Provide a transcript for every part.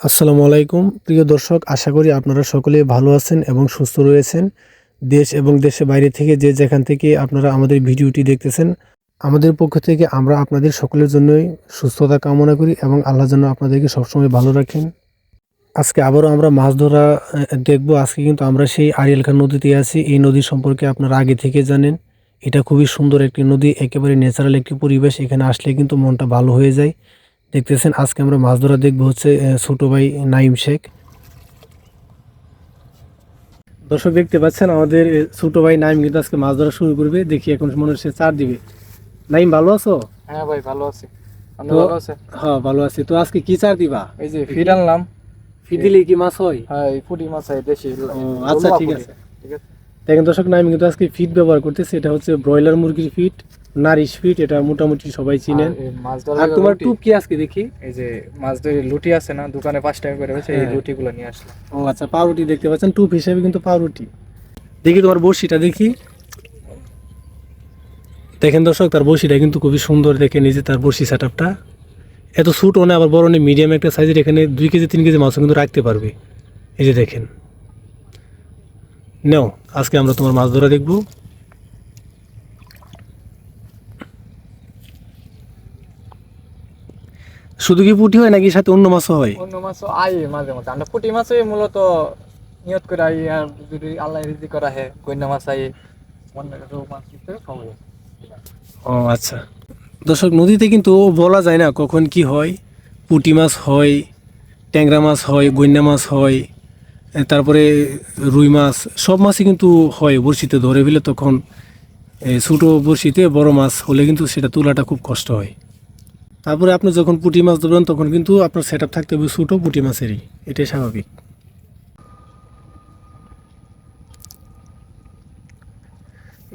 আসসালামু আলাইকুম। প্রিয় দর্শক, আশা করি আপনারা সকলে ভালো আছেন এবং সুস্থ রয়েছেন। দেশ এবং দেশের বাইরে থেকে যে যেখান থেকে আপনারা আমাদের ভিডিওটি দেখতেছেন, আমাদের পক্ষ থেকে আমরা আপনাদের সকলের জন্যই সুস্থতা কামনা করি এবং আল্লাহ যেন আপনাদেরকে সবসময় ভালো রাখেন। আজকে আবারও আমরা মাছ ধরা দেখব। আজকে কিন্তু আমরা সেই আড়িয়াল খান নদীতে আছি। এই নদী সম্পর্কে আপনারা আগে থেকে জানেন। এটা খুবই সুন্দর একটি নদী, একেবারে ন্যাচারাল একটি পরিবেশ। এখানে আসলে কিন্তু মনটা ভালো হয়ে যায়। দেখতেছেন আজকে আমরা মাছ ধরা দেখব হচ্ছে ছোট ভাই নাইম শেখ। দর্শক দেখতে পাচ্ছেন আমাদের ছোট ভাই নাইম কিন্তু আজকে মাছ ধরা শুরু করবে। দেখি এখন মনে হচ্ছে চার দিবে। নাইম ভালো আছো? হ্যাঁ ভাই ভালো আছি। ভালো হ্যাঁ ভালো আছি। তো আজকে কি চার দিবা? এই যে ফিড আনলাম। ফিদিলে কি মাছ হয়? হ্যাঁ এই মাছ হয় দেশি আচ্ছা ঠিক আছে। ঠিক আছে। দেখেন দর্শক নাইম কিন্তু আজকে ফিট ব্যবহার করতেছে এটা হচ্ছে ব্রয়লার মুরগির ফিট নারিশ ফিট এটা মোটামুটি সবাই চিনেন। আর তোমার টুপ কি আজকে দেখি। এই যে মাছ ধরে লুটি আছে না দোকানে পাঁচ টাকা করে হচ্ছে এই হ্যাঁ। লুটি গুলো নিয়ে আসলাম। ও আচ্ছা পাউরুটি দেখতে পাচ্ছেন টুপ হিসেবে কিন্তু পাউরুটি। দেখি তোমার বড়শিটা দেখি। দেখেন দর্শক তার বড়শিটা কিন্তু খুবই সুন্দর দেখে নিজে তার বড়শি সেট আপটা এত ছোট না আবার বড় নেই মিডিয়াম একটা সাইজের এখানে দুই কেজি তিন কেজি মাছও কিন্তু রাখতে পারবে। এই যে দেখেন। নাও আজকে আমরা তোমার মাছ ধরা দেখব। শুধু কি পুঁটি হয় নাকি সাথে অন্য মাছও হয়? অন্য মাছও আই মাঝে মাঝে। আমরা পুঁটি মাছই মূলত নিয়ত করে আই আর যদি আল্লাহ রিজি করা হয় গন্যা মাছ আই অন্য রৌ মাছ কিছু সবাই ও আচ্ছা। দর্শক নদীতে কিন্তু বলা যায় না কখন কি হয়। পুঁটি মাছ হয় ট্যাংরা মাছ হয় গন্যা মাছ হয় তারপরে রুই মাছ সব মাছই কিন্তু হয় বড়শিতে। ধরে ফেলে তখন ছোটো বড়শিতে বড় মাছ হলে কিন্তু সেটা তোলাটা খুব কষ্ট হয়। তারপরে আপনি যখন পুঁটি মাছ ধরবেন, তখন কিন্তু আপনার সেট আপ থাকতে হবে ছোটো পুঁটি মাছেরই। এটাই স্বাভাবিক।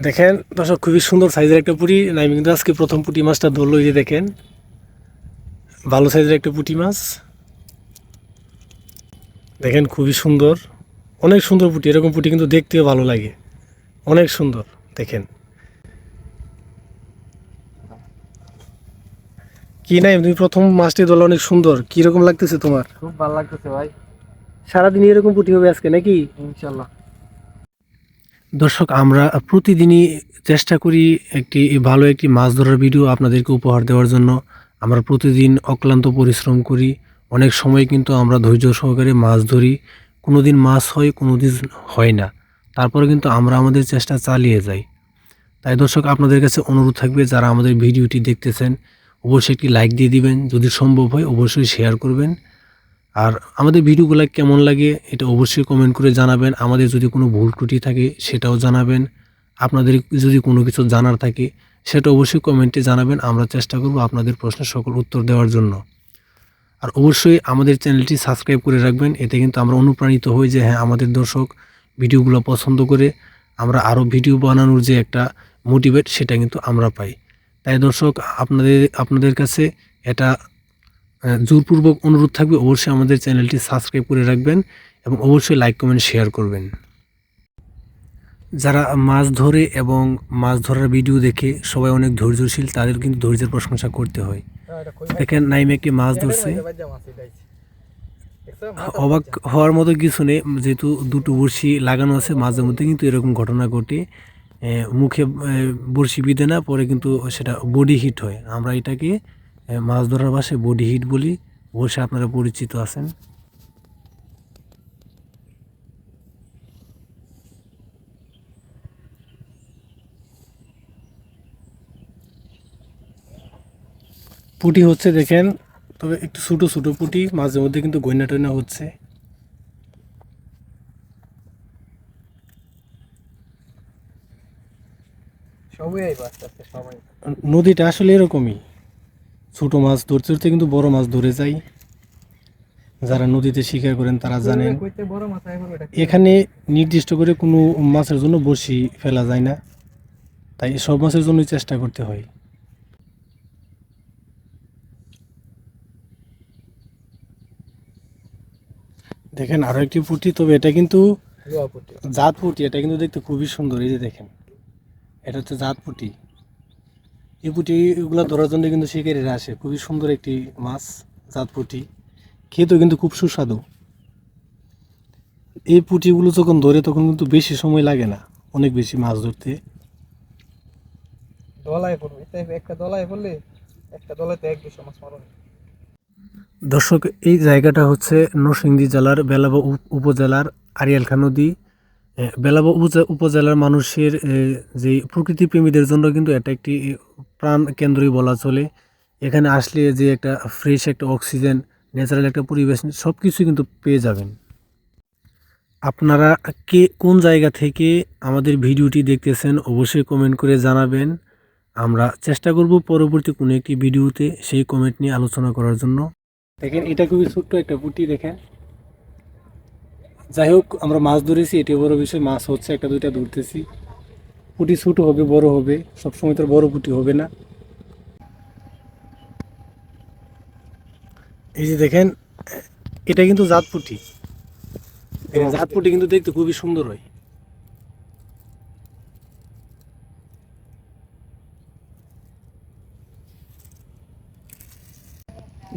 দেখেন, দর্শক, খুবই সুন্দর সাইজের একটা পুঁটি। নাইমি কিন্তু আজকে প্রথম পুঁটি মাছটা ধরলো যে দেখেন। ভালো সাইজের একটা পুঁটি মাছ। দেখেন, খুবই সুন্দর। অনেক সুন্দর পুঁটি, এরকম পুঁটি কিন্তু দেখতেও ভালো লাগে। অনেক সুন্দর, দেখেন। কি নাই তুমি প্রথম মাছটি ধরলো অনেক সুন্দর। কীরকম লাগতেছে তোমার? খুব ভালো লাগতেছে ভাই। সারাদিন এরকম পুটি হবে আজকে নাকি? ইনশাল্লাহ দর্শক আমরা প্রতিদিনই চেষ্টা করি একটি ভালো একটি মাছ ধরার ভিডিও আপনাদেরকে উপহার দেওয়ার জন্য। আমরা প্রতিদিন অক্লান্ত পরিশ্রম করি। অনেক সময় কিন্তু আমরা ধৈর্য সহকারে মাছ ধরি। কোনো দিন মাছ হয় কোনো দিন হয় না। তারপরে কিন্তু আমরা আমাদের চেষ্টা চালিয়ে যাই। তাই দর্শক আপনাদের কাছে অনুরোধ থাকবে যারা আমাদের ভিডিওটি দেখতেছেন অবশ্যই একটি লাইক দিয়ে দিবেন। যদি সম্ভব হয়, অবশ্যই শেয়ার করবেন। আর আমাদের ভিডিওগুলো কেমন লাগে, এটা অবশ্যই কমেন্ট করে জানাবেন। আমাদের যদি কোনো ভুল ত্রুটি থাকে, সেটাও জানাবেন। আপনাদের যদি কোনো কিছু জানার থাকে, সেটা অবশ্যই কমেন্টে জানাবেন। আমরা চেষ্টা করব আপনাদের প্রশ্নের সকল উত্তর দেওয়ার জন্য। আর অবশ্যই আমাদের চ্যানেলটি সাবস্ক্রাইব করে রাখবেন। এতে কিন্তু আমরা অনুপ্রাণিত হই যে হ্যাঁ আমাদের দর্শক ভিডিওগুলো পছন্দ করে, আমরা আরও ভিডিও বানানোর যে একটা মোটিভেট সেটা কিন্তু আমরা পাই। তাই দর্শক, আপনাদের আপনাদের কাছে এটা জোরপূর্বক অনুরোধ থাকবে, অবশ্যই আমাদের চ্যানেলটি সাবস্ক্রাইব করে রাখবেন এবং অবশ্যই লাইক, কমেন্ট, শেয়ার করবেন। যারা মাছ ধরে এবং মাছ ধরার ভিডিও দেখে সবাই অনেক ধৈর্যশীল, তাদের কিন্তু ধৈর্যের প্রশংসা করতে হয়। দেখেন, নাইমে একটি মাছ ধরছে। অবাক হওয়ার মতো কিছু নেই, যেহেতু দুটো বড়শি লাগানো আছে, মাঝে মধ্যে কিন্তু এরকম ঘটনা ঘটে। মুখে বড়শি বিঁধে না, পরে কিন্তু সেটা বডি হিট হয়। আমরা এটাকে মাছ ধরার ভাষায় বডি হিট বলি। অবশ্যই আপনারা পরিচিত আছেন। পুটি হচ্ছে দেখেন, তবে একটু ছোটো ছোটো পুটি, মাঝে মধ্যে কিন্তু গয়না টয়না হচ্ছে সবই আইব আস্তে আস্তে সবাই নদীটা আসলে এরকমই। ছোট মাছ ধরতে ধরতে কিন্তু বড় মাছ ধরে যায়। যারা নদীতে শিকার করেন তারা জানেন। এখানে নির্দিষ্ট করে কোনো মাছের জন্য বড়শি ফেলা যায় না। তাই সব মাছের জন্যই চেষ্টা করতে হয়। দেখেন আরও একটি পুঁটি তবে এটা কিন্তু জাত পুঁটি এটা কিন্তু দেখতে খুবই সুন্দর এই যে দেখেন। এটা হচ্ছে জাত পুঁটি। এই পুঁটি এগুলো ধরার জন্য কিন্তু শিকারীরা আসে। খুবই সুন্দর একটি মাছ জাত পুঁটি। খেতেও কিন্তু খুব সুস্বাদু। এই পুঁটিগুলো যখন ধরে তখন কিন্তু বেশি সময় লাগে না অনেক বেশি মাছ ধরতে। দলায় পড়বে। একটা দলায় পড়লে একটা দলাতে এক দুশো মাছ মারো। দর্শক এই জায়গাটা হচ্ছে নরসিংদী জেলার বেলাবা উপজেলার আরিয়ালখা নদী। বেলাবা উপজে- উপজেলার মানুষের যে প্রকৃতি প্রেমীদের জন্য কিন্তু এটা একটি প্রাণ কেন্দ্রই বলা চলে। এখানে আসলে যে একটা ফ্রেশ একটা অক্সিজেন, ন্যাচারাল একটা পরিবেশ সব কিছু কিন্তু পেয়ে যাবেন। আপনারা কে, কোন জায়গা থেকে আমাদের ভিডিওটি দেখতেছেন অবশ্যই কমেন্ট করে জানাবেন। আমরা চেষ্টা করব পরবর্তী কোনো একটি ভিডিওতে সেই কমেন্ট নিয়ে আলোচনা করার জন্য। দেখেন, এটা খুবই ছোট্ট একটা পুঁটি, দেখেন। যাই হোক, আমরা মাছ ধরেছি, এটি বড় বিষয়, মাছ হচ্ছে একটা, দুইটা ধরতেছি। পুটি ছোট হবে, বড় হবে, সবসময় তো বড় পুটি হবে না। এই যে দেখেন, এটা কিন্তু জাত পুটি। জাত পুটি কিন্তু দেখতে খুবই সুন্দর হয়।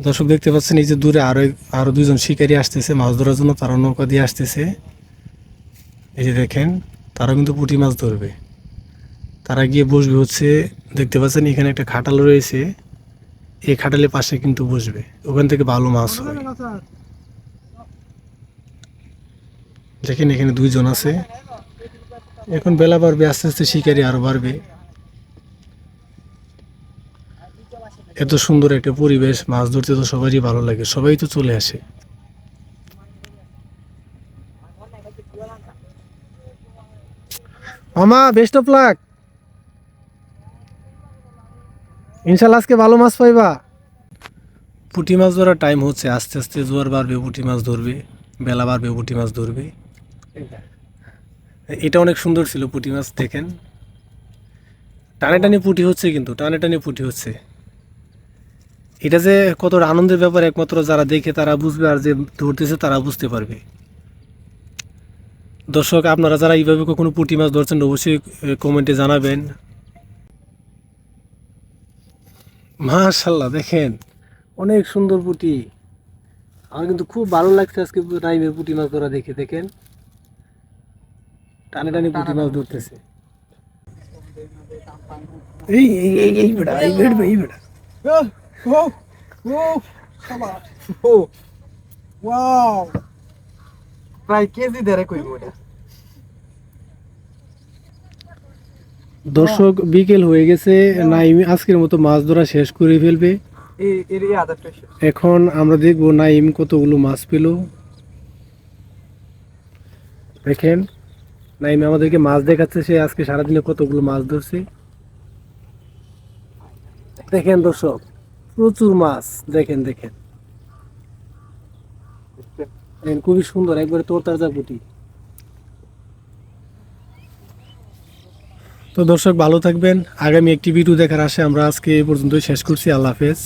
দর্শক দেখতে পাচ্ছেন, এই যে দূরে আরও আরও দুইজন শিকারী আসতেছে, মাছ ধরার জন্য তারা নৌকা দিয়ে আসতেছে। এই যে দেখেন তারা কিন্তু পুঁটি মাছ ধরবে। তারা গিয়ে বসবে হচ্ছে, দেখতে পাচ্ছেন এখানে একটা খাটাল রয়েছে। এই খাটালের পাশে কিন্তু বসবে। ওখান থেকে ভালো মাছ হয়। দেখেন এখানে দুইজন আছে। এখন বেলা বাড়বে, আস্তে আস্তে শিকারি আরও বাড়বে। এত সুন্দর একটা পরিবেশ, মাছ ধরতে তো সবারই ভালো লাগে, সবাই তো চলে আসে। মামা বেস্ট অফ লাক ইনশাল্লাহ আজকে ভালো মাছ পাইবা। পুঁটি মাছ ধরার টাইম হচ্ছে, আস্তে আস্তে জোয়ার বাড়বে, পুঁটি মাছ ধরবে, বেলা বাড়বে, পুঁটি মাছ ধরবে। এটা অনেক সুন্দর ছিল পুঁটি মাছ, দেখেন। টানে টানে পুঁটি হচ্ছে কিন্তু, টানে টানে পুঁটি হচ্ছে। এটা যে কতটা আনন্দের ব্যাপার একমাত্র যারা দেখে তারা বুঝবে আর যে ধরতেছে তারা বুঝতে পারবে। দর্শক, আপনারা যারা এইভাবে কখনো পুঁটি মাছ ধরছেন, অবশ্যই কমেন্টে জানাবেন। মাশাল্লাহ দেখেন, অনেক সুন্দর পুঁটি। আমার কিন্তু খুব ভালো লাগছে আজকে টাইমে পুঁটি মাছ ধরা দেখে, দেখেন। টানে টানে পুঁটি মাছ ধরতেছে। এই এই এই এই বেটা, এই বেড়বে এই বেটা। ওয়াও প্রায় কেজি ধরে কইব ওটা। দর্শক বিকেল হয়ে গেছে নাইম আজকের মতো মাছ ধরা শেষ করে ফেলবে। এখন আমরা দেখব নাইম কতগুলো মাছ পেল। দেখেন নাইম আমাদেরকে মাছ দেখাচ্ছে সে আজকে সারাদিনে কতগুলো মাছ ধরছে। দেখেন দর্শক প্রচুর মাছ, দেখেন দেখেন। খুবই সুন্দর, একবারে তোর তাজা পুঁটি তো দর্শক, ভালো থাকবেন। আগামী একটি ভিডিও দেখার আসে আমরা আজকে এই পর্যন্তই শেষ করছি। আল্লাহ হাফেজ।